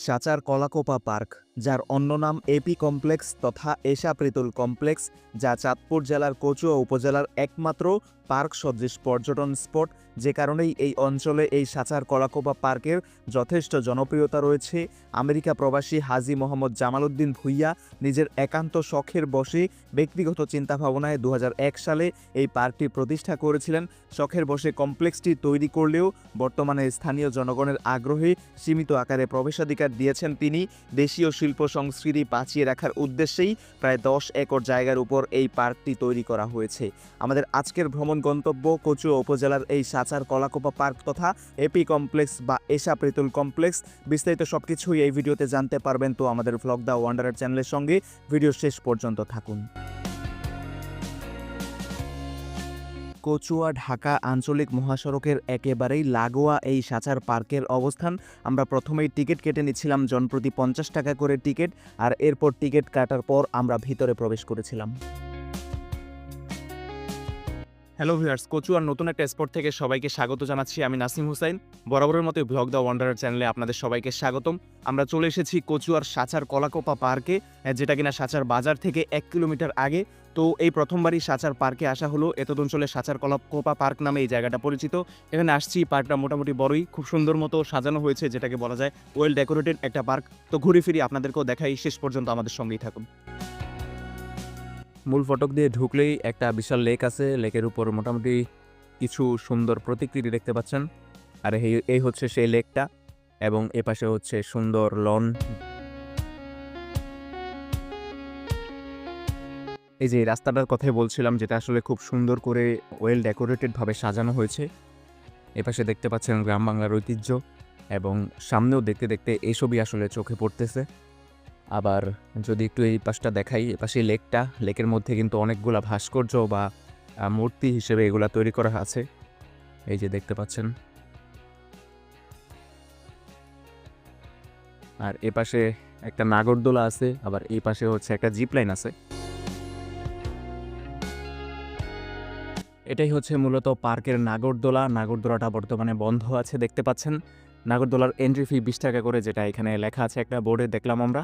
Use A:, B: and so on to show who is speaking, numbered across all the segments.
A: Sachar Kalakopa park. যার অন্য নাম এপি কমপ্লেক্স তথা এশা প্রিতুল কমপ্লেক্স, যা চাঁদপুর জেলার কচুয়া উপজেলার একমাত্র পার্ক সদৃশ পর্যটন স্পট। যে কারণেই এই অঞ্চলে এই সাচার কলাকোপা পার্কের যথেষ্ট জনপ্রিয়তা রয়েছে। আমেরিকা প্রবাসী হাজি মোহাম্মদ জামালউদ্দিন ভুইয়া নিজের একান্ত শখের বসে ব্যক্তিগত চিন্তাভাবনায় দু হাজার এক সালে এই পার্কটি প্রতিষ্ঠা করেছিলেন। শখের বসে কমপ্লেক্সটি তৈরি করলেও বর্তমানে স্থানীয় জনগণের আগ্রহে সীমিত আকারে প্রবেশাধিকার দিয়েছেন তিনি। দেশীয় শিল্প সংস্কৃতি বাঁচিয়ে রাখার উদ্দেশ্যেই প্রায় দশ একর জায়গার উপর এই পার্কটি তৈরি করা হয়েছে। আমাদের আজকের ভ্রমণ গন্তব্য কচুয়া উপজেলার এই সাচার কলাকোপা পার্ক তথা এপি কমপ্লেক্স বা এশা প্রিতুল কমপ্লেক্স। বিস্তারিত সব কিছুই এই ভিডিওতে জানতে পারবেন তো আমাদের ভ্লগ দ্য ওয়ান্ডারের চ্যানেলের সঙ্গে। ভিডিও শেষ পর্যন্ত থাকুন। কচুয়া ঢাকা আঞ্চলিক মহাসড়কের একেবারেই লাগোয়া এই সাচার পার্কের অবস্থান। আমরা প্রথমেই টিকিট কেটে নিচ্ছিলাম জনপ্রতি পঞ্চাশ টাকা করে টিকিট আর এরপর টিকিট কাটার পর আমরা ভিতরে প্রবেশ করেছিলাম। হ্যালো ভিউয়ার্স, কচুয়ার নতুন একটা স্পট থেকে সবাইকে স্বাগত জানাচ্ছি। আমি নাসিম হুসাইন। বরাবরের মতো ব্লগ দ্য ওয়ান্ডারার চ্যানেলে আপনাদের সবাইকে স্বাগতম। আমরা চলে এসেছি কচুয়ার সাচার কলাকোপা পার্কে, যেটা কিনা সাচার বাজার থেকে এক কিলোমিটার আগে তো এই প্রথমবারই সাচার পার্কে আসা হলো। এতদ অঞ্চলে সাচার কলাকোপা পার্ক নামে এই জায়গাটা পরিচিত। এখানে আসছি পার্কটা মোটামুটি বড়ই, খুব সুন্দর মতো সাজানো হয়েছে, যেটাকে বলা যায় ওয়েল ডেকোরেটেড একটা পার্ক। তো ঘুরে ফিরি আপনাদেরকেও দেখাই, শেষ পর্যন্ত আমাদের সঙ্গেই থাকুন। মূল ফটক দিয়ে ঢুকলেই একটা বিশাল লেক আছে। লেকের উপর মোটামুটি কিছু সুন্দর প্রতিকৃতি দেখতে পাচ্ছেন। আর এই এই হচ্ছে সেই লেকটা এবং এপাশে হচ্ছে সুন্দর লন। এই যে রাস্তাটার কথাই বলছিলাম, যেটা আসলে খুব সুন্দর করে ওয়েল ডেকোরেটেডভাবে সাজানো হয়েছে। এপাশে দেখতে পাচ্ছেন গ্রাম বাংলার ঐতিহ্য এবং সামনেও দেখতে দেখতে এইসবই আসলে চোখে পড়তেছে। আবার যদি একটু এই পাশটা দেখাই, এপাশে লেকটা, লেকের মধ্যে কিন্তু অনেকগুলা ভাস্কর্য বা মূর্তি হিসেবে এগুলা তৈরি করা আছে। এই যে দেখতে পাচ্ছেন। আর এ পাশে একটা নাগরদোলা আছে, আবার এই পাশে হচ্ছে একটা জিপ লাইন আছে। এটাই হচ্ছে মূলত পার্কের নাগরদোলা। নাগরদোলাটা বর্তমানে বন্ধ আছে, দেখতে পাচ্ছেন। নাগরদোলার এন্ট্রি ফি বিশ টাকা করে, যেটা এখানে লেখা আছে একটা বোর্ডে, দেখলাম আমরা।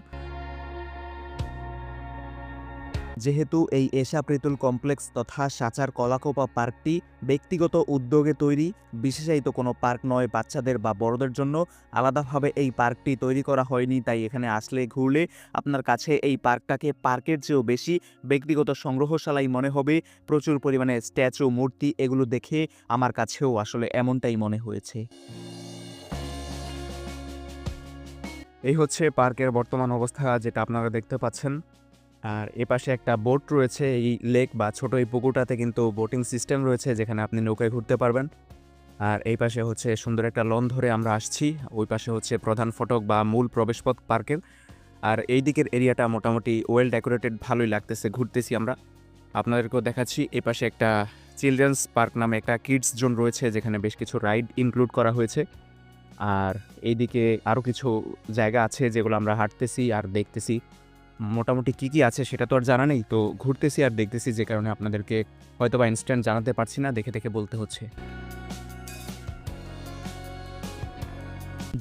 A: যেহেতু এই এশা প্রিতুল কমপ্লেক্স তথা সাচার কলাকোপা পার্কটি ব্যক্তিগত উদ্যোগে তৈরি, বিশেষায়িত কোনো পার্ক নয় বাচ্চাদের বা বড়দের জন্য। আলাদাভাবে এই পার্কটি তৈরি করা হয়নি, তাই এখানে আসলে ঘুরলে আপনার কাছে এই পার্কটাকে পার্কের চেয়েও বেশি ব্যক্তিগত সংগ্রহশালাই মনে হবে। প্রচুর পরিমাণে স্ট্যাচু, মূর্তি এগুলো দেখে আমার কাছেও আসলে এমনটাই মনে হয়েছে। এই হচ্ছে পার্কের বর্তমান অবস্থা, যেটা আপনারা দেখতে পাচ্ছেন। আর এপাশে একটা বোট রয়েছে এই লেক বা ছোট এই পুকুরটাতে কিন্তু বোটিং সিস্টেম রয়েছে যেখানে আপনি নৌকায় ঘুরতে পারবেন। আর এই পাশে হচ্ছে সুন্দর একটা লন ধরে আমরা আসছি। ওই পাশে হচ্ছে প্রধান ফটক বা মূল প্রবেশপথ পার্কের। আর এই দিকের এরিয়াটা মোটামুটি ওয়েল ডেকোরেটেড ভালোই লাগতেছে। ঘুরতেছি আমরা। আপনাদেরকেও দেখাচ্ছি এই পাশে একটা চিলড্রেন্স পার্ক নামে একটা কিডস জোন রয়েছে, যেখানে বেশ কিছু রাইড ইনক্লুড করা হয়েছে। আর এইদিকে আরও কিছু জায়গা আছে যেগুলো আমরা হাঁটতেছি আর দেখতেছি। মোটামুটি কী কী আছে সেটা তো আর জানা নেই। তো ঘুরতেছি আর দেখতেছি যে কারণে আপনাদেরকে হয়তো বা ইনস্ট্যান্ট জানাতে পারছি না, দেখে দেখে বলতে হচ্ছে।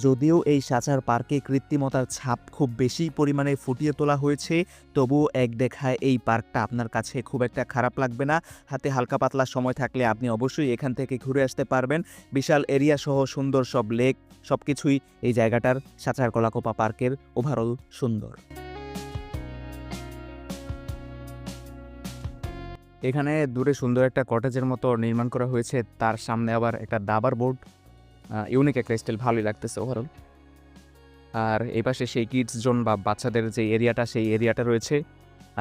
A: যদিও এই সাচার পার্কে কৃত্রিমতার ছাপ খুব বেশি পরিমাণে ফুটিয়ে তোলা হয়েছে, তবুও এক দেখায় এই পার্কটা আপনার কাছে খুব একটা খারাপ লাগবে না। হাতে হালকা পাতলা সময় থাকলে আপনি অবশ্যই এখান থেকে ঘুরে আসতে পারবেন। বিশাল এরিয়া সহ সুন্দর সব লেক সব কিছুই এই জায়গাটার সাচার কলাকোপা পার্কের ওভারঅল সুন্দর। এখানে দূরে সুন্দর একটা কটেজের মতো নির্মাণ করা হয়েছে। তার সামনে আবার একটা দাবার বোর্ড ইউনিক একটা স্টাইল ভালোই লাগতেছে ওভারঅল আর এই পাশে সেই কিডস জোন বা বাচ্চাদের যে এরিয়াটা সেই এরিয়াটা রয়েছে।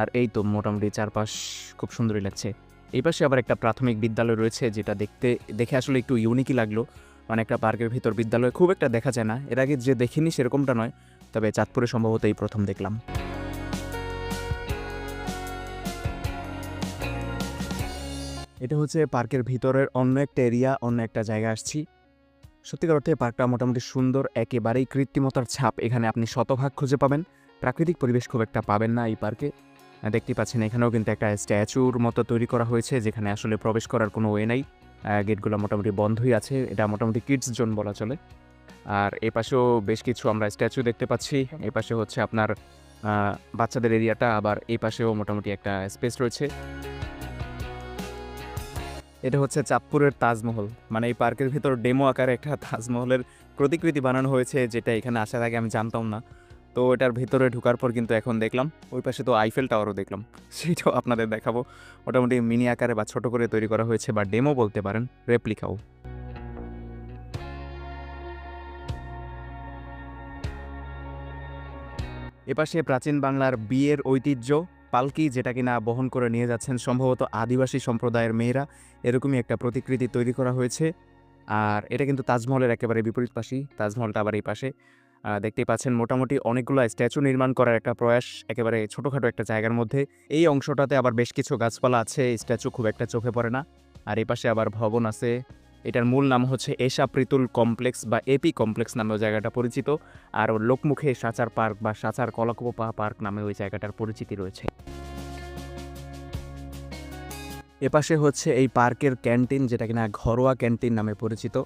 A: আর এই তো মোটামুটি চারপাশ খুব সুন্দরই লাগছে। এই পাশে আবার একটা প্রাথমিক বিদ্যালয় রয়েছে, যেটা দেখতে, দেখে আসলে একটু ইউনিকই লাগল। মানে একটা পার্কের ভিতর বিদ্যালয়, খুব একটা দেখা যায় না। এর আগে যে দেখিনি সেরকমটা নয়, তবে চাঁদপুরে সম্ভবত এই প্রথম দেখলাম। এটা হচ্ছে পার্কের ভিতরের অন্য একটা এরিয়া, অন্য একটা জায়গা আসছি। সত্যিকার অর্থে পার্কটা মোটামুটি সুন্দর, একেবারেই কৃত্রিমতার ছাপ। এখানে আপনি শতভাগ খুঁজে পাবেন। প্রাকৃতিক পরিবেশ খুব একটা পাবেন না এই পার্কে। দেখতে পাচ্ছেন এখানেও কিন্তু একটা স্ট্যাচুর মতো তৈরি করা হয়েছে, যেখানে আসলে প্রবেশ করার কোনো ওয়ে নাই। গেটগুলো মোটামুটি বন্ধই আছে। এটা মোটামুটি কিডস জোন বলা চলে।
B: আর এ পাশেও বেশ কিছু আমরা স্ট্যাচু দেখতে পাচ্ছি। এ পাশে হচ্ছে আপনার বাচ্চাদের এরিয়াটা। আবার এই পাশেও মোটামুটি একটা স্পেস রয়েছে। এটা হচ্ছে চাঁদপুরের তাজমহল। মানে এই পার্কের ভিতর ডেমো আকারে একটা তাজমহলের প্রতিকৃতি বানানো হয়েছে, যেটা এখানে আসার আগে আমি জানতাম না। তো এটার ভিতরে ঢোকার পর কিন্তু এখন দেখলাম, ওই পাশে তো আইফেল টাওয়ারও দেখলাম। সেইটাও আপনাদের দেখাবো। মোটামুটি মিনি আকারে বা ছোট করে তৈরি করা হয়েছে বা ডেমো বলতে পারেন, রেপ্লিকাও। এপাশে প্রাচীন বাংলার বিয়ের ঐতিহ্য পালকি, যেটা কিনা বহন করে নিয়ে যাচ্ছেন সম্ভবত আদিবাসী সম্প্রদায়ের মেয়েরা, এরকমই একটা প্রতিকৃতি তৈরি করা হয়েছে। আর এটা কিন্তু তাজমহলের একেবারে বিপরীত পাশেই তাজমহলটা আবার এই পাশে। দেখতেই পাচ্ছেন মোটামুটি অনেকগুলো স্ট্যাচু নির্মাণ করার একটা প্রয়াস, একেবারে ছোটোখাটো একটা জায়গার মধ্যে। এই অংশটাতে আবার বেশ কিছু গাছপালা আছে, স্ট্যাচু খুব একটা চোখে পড়ে না। আর এই পাশে আবার ভবন আছে। এটার মূল নাম হচ্ছে এশা প্রিতুল কমপ্লেক্স বা এপি কমপ্লেক্স নামেও জায়গাটা পরিচিত। আর লোকমুখে সাচার পার্ক বা সাচার কলাকোপা পার্ক নামে ওই জায়গাটার পরিচিতি রয়েছে। এপাশে হচ্ছে এই পার্কের ক্যান্টিন যেটা কিনা ঘরোয়া ক্যান্টিন নামে পরিচিত।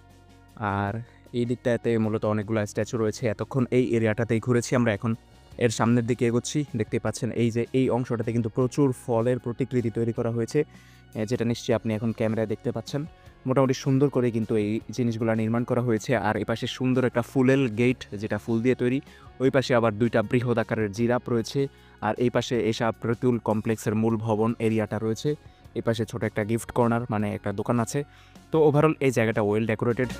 B: আর এই দিকটাতে মূলত অনেকগুলো স্ট্যাচু রয়েছে। এতক্ষণ এই এরিয়াটাতেই ঘুরেছি আমরা এখন। এর সামনের দিকে এগোচ্ছি। দেখতে পাচ্ছেন এই যে এই অংশটাতে কিন্তু প্রচুর ফলের প্রতিকৃতি তৈরি করা হয়েছে। যেটা নিশ্চয়ই আপনি এখন ক্যামেরায় দেখতে পাচ্ছেন। মোটামুটি সুন্দর করে কিন্তু এই জিনিসগুলো নির্মাণ করা হয়েছে। আর এপাশে সুন্দর একটা ফুলেল গেট, যেটা ফুল দিয়ে তৈরি। ওই পাশে আবার দুইটা বৃহৎ আকারের জিরাপ রয়েছে। আর এই পাশে এসা প্রতুল কমপ্লেক্সের মূল ভবন এরিয়াটা রয়েছে। এপাশে পাশে ছোট একটা গিফট কর্নার মানে একটা দোকান আছে। তো ওভারঅল এই জায়গাটা ওয়েল ডেকোরেটেড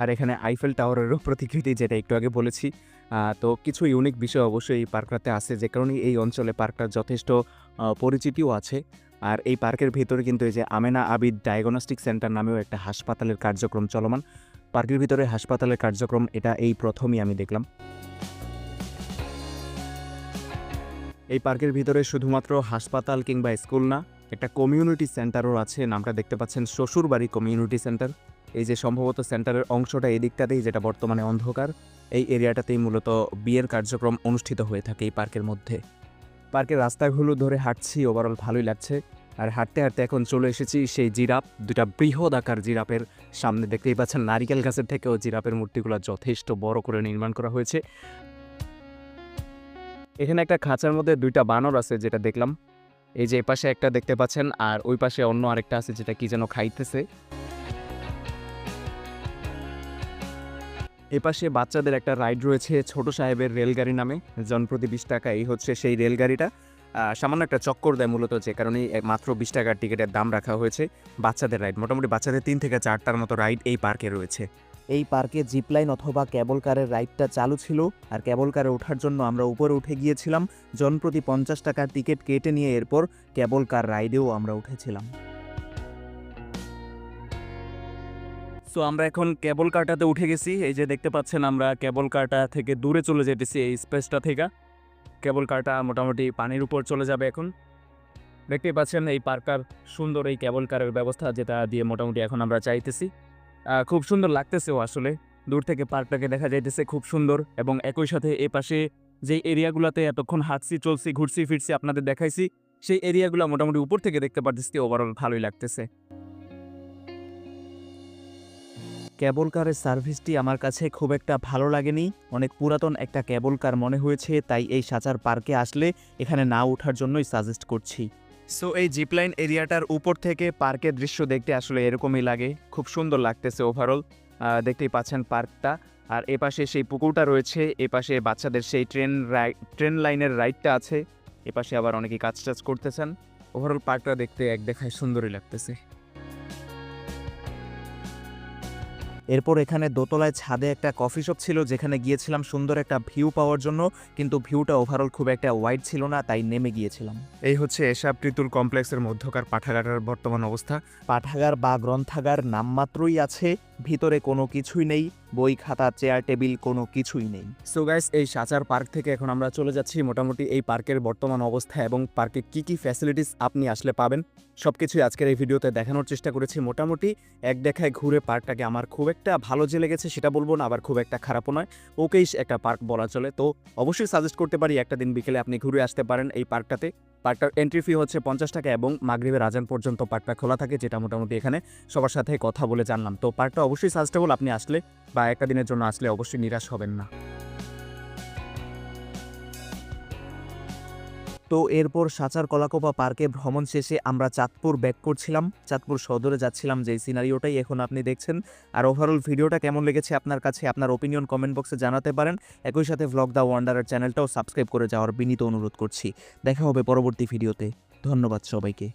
B: আর এখানে আইফেল টাওয়ারেরও প্রতিকৃতি, যেটা একটু আগে বলেছি। তো কিছু ইউনিক বিষয় অবশ্যই এই পার্কটাতে আছে, যে কারণে এই অঞ্চলে পার্কটার যথেষ্ট পরিচিতিও আছে। আর এই পার্কের ভিতরে কিন্তু এই যে আমেনা আবিদ ডায়াগনস্টিক সেন্টার নামেও একটা হাসপাতালের কার্যক্রম চলমান। পার্কের ভিতরে হাসপাতালের কার্যক্রম, এটা এই প্রথমই আমি দেখলাম। এই পার্কের ভিতরে শুধুমাত্র হাসপাতাল কিংবা স্কুল না, একটা কমিউনিটি সেন্টারও আছে, নামটা দেখতে পাচ্ছেন শ্বশুরবাড়ি কমিউনিটি সেন্টার এই যে সম্ভবত সেন্টারের অংশটা এই দিকটাতেই যেটা বর্তমানে অন্ধকার, এই এরিয়াটাতেই মূলত বিয়ের কার্যক্রম অনুষ্ঠিত হয়ে থাকে এই পার্কের মধ্যে। পার্কের রাস্তাগুলো ধরে হাঁটছি ওভারঅল ভালোই লাগছে। আর হাঁটতে হাঁটতে এখন চলে এসেছি সেই জিরাপ দুটা বৃহৎ আকার জিরাপের সামনে। দেখতেই পাচ্ছেন নারিকেল গাছের থেকেও জিরাপের মূর্তিগুলো যথেষ্ট বড় করে নির্মাণ করা হয়েছে। এখানে একটা খাঁচার মধ্যে দুইটা বানর আছে যেটা দেখলাম। এই যে এপাশে একটা দেখতে পাচ্ছেন, আর ওই পাশে অন্য আরেকটা আছে যেটা কি যেন খাইতেছে। এপাশে বাচ্চাদের একটা রাইড রয়েছে ছোট সাহেবের রেলগাড়ি নামে। জনপ্রতি বিশ টাকা, এই হচ্ছে সেই রেলগাড়িটা। সামান্য একটা চক্কর দেয় মূলত যে কারণে মাত্র বিশ টাকার টিকিটের দাম রাখা হয়েছে বাচ্চাদের রাইড। মোটামুটি বাচ্চাদের তিন থেকে চারটার মতো রাইড এই পার্কে রয়েছে।
A: এই পার্কে জিপলাইন অথবা কেবল কারের রাইডটা চালু ছিল আর কেবল কারে ওঠার জন্য আমরা উপরে উঠে গিয়েছিলাম। জনপ্রতি পঞ্চাশ টাকার টিকিট কেটে নিয়ে এরপর কেবল কার রাইডেও আমরা উঠেছিলাম। সো আমরা এখন কেবল কারটাতে উঠে গেছি। এই যে দেখতে পাচ্ছেন আমরা কেবল কাটা থেকে দূরে চলে যেতেছি এই স্পেসটা থেকে। কেবল কারটা মোটামুটি পানির উপর চলে যাবে এখন। দেখতেই পাচ্ছেন এই পার্কার সুন্দর এই কেবল কারের ব্যবস্থা যেটা দিয়ে মোটামুটি এখন আমরা চাইতেছি। খুব সুন্দর লাগতেছেও আসলে। দূর থেকে পার্কটাকে দেখা যাইতেছে খুব সুন্দর এবং একই সাথে এ পাশে যে এরিয়াগুলোতে এতক্ষণ হাঁটছি, চলছি, ঘুরছি, ফিরছি আপনাদের দেখাইছি, সেই এরিয়াগুলো মোটামুটি উপর থেকে দেখতে পারতেছি ওভারঅল ভালোই লাগতেছে। কেবল কারের সার্ভিসটি আমার কাছে খুব একটা ভালো লাগেনি। অনেক পুরাতন একটা কেবল কার মনে হয়েছে, তাই এই সাচার পার্কে আসলে এখানে না ওঠার জন্যই সাজেস্ট করছি। সো এই জিপলাইন এরিয়াটার উপর থেকে পার্কের দৃশ্য দেখতে আসলে এরকমই লাগে। খুব সুন্দর লাগতেছে ওভারঅল দেখতেই পাচ্ছেন পার্কটা। আর এপাশে সেই পুকুরটা রয়েছে, এপাশে বাচ্চাদের সেই ট্রেন ট্রেন লাইনের রাইডটা আছে। এপাশে আবার অনেকে কাজ টাজ করতেছেন। ওভারঅল পার্কটা দেখতে এক দেখায় সুন্দরই লাগতেছে। এরপর এখানে দোতলায় ছাদে একটা কফি শপ ছিল যেখানে গিয়েছিলাম সুন্দর একটা ভিউ পাওয়ার জন্য কিন্তু ভিউটা ওভারঅল খুব একটা ওয়াইড ছিল না তাই নেমে গিয়েছিলাম।
B: এই হচ্ছে এসব ত্রিতুল কমপ্লেক্সের মধ্যকার পাঠাগারের বর্তমান অবস্থা।
A: পাঠাগার বা গ্রন্থাগার নামমাত্রই আছে ভিতরে কোনো কিছুই নেই। বই, খাতা, চেয়ার, টেবিল, কোনো কিছুই নেই।
B: সো গাইস এই সাচার পার্ক থেকে এখন আমরা চলে যাচ্ছি। মোটামুটি এই পার্কের বর্তমান অবস্থা এবং পার্কে কি কি ফ্যাসিলিটিস আপনি আসলে পাবেন সব কিছুই আজকের এই ভিডিওতে দেখানোর চেষ্টা করেছি। মোটামুটি এক দেখায় ঘুরে পার্কটাকে আমার খুব একটা ভালো যে লেগেছে সেটা বলব না, আবার খুব একটা খারাপও নয়। ওকেই একটা পার্ক বলা চলে। তো অবশ্যই সাজেস্ট করতে পারি, একটা দিন বিকেলে আপনি ঘুরে আসতে পারেন এই পার্কটাতে। পার্কটার এন্ট্রি ফি হচ্ছে পঞ্চাশ টাকা এবং মাগরিবের আজান পর্যন্ত পার্কটা খোলা থাকে, যেটা মোটামুটি এখানে সবার সাথে কথা বলে জানলাম। তো পার্কটা অবশ্যই সাজেস্টেবল আপনি আসলে বা একটা দিনের জন্য আসলে অবশ্যই নিরাশ হবেন না।
A: তো এরপর সাঁচার কলাকোপা পার্কে ভ্রমণ শেষে আমরা চাঁদপুর ব্যাক করছিলাম। চাঁদপুর সদরে যাচ্ছিলাম যেই সিনারিওটাই এখন আপনি দেখছেন। আর ওভারঅল ভিডিওটা কেমন লেগেছে আপনার কাছে আপনার ওপিনিয়ন কমেন্ট বক্সে জানাতে পারেন। একই সাথে ভ্লগ দ্য ওয়ান্ডারের চ্যানেলটাও সাবস্ক্রাইব করে যাওয়ার বিনীত অনুরোধ করছি। দেখা হবে পরবর্তী ভিডিওতে ধন্যবাদ সবাইকে।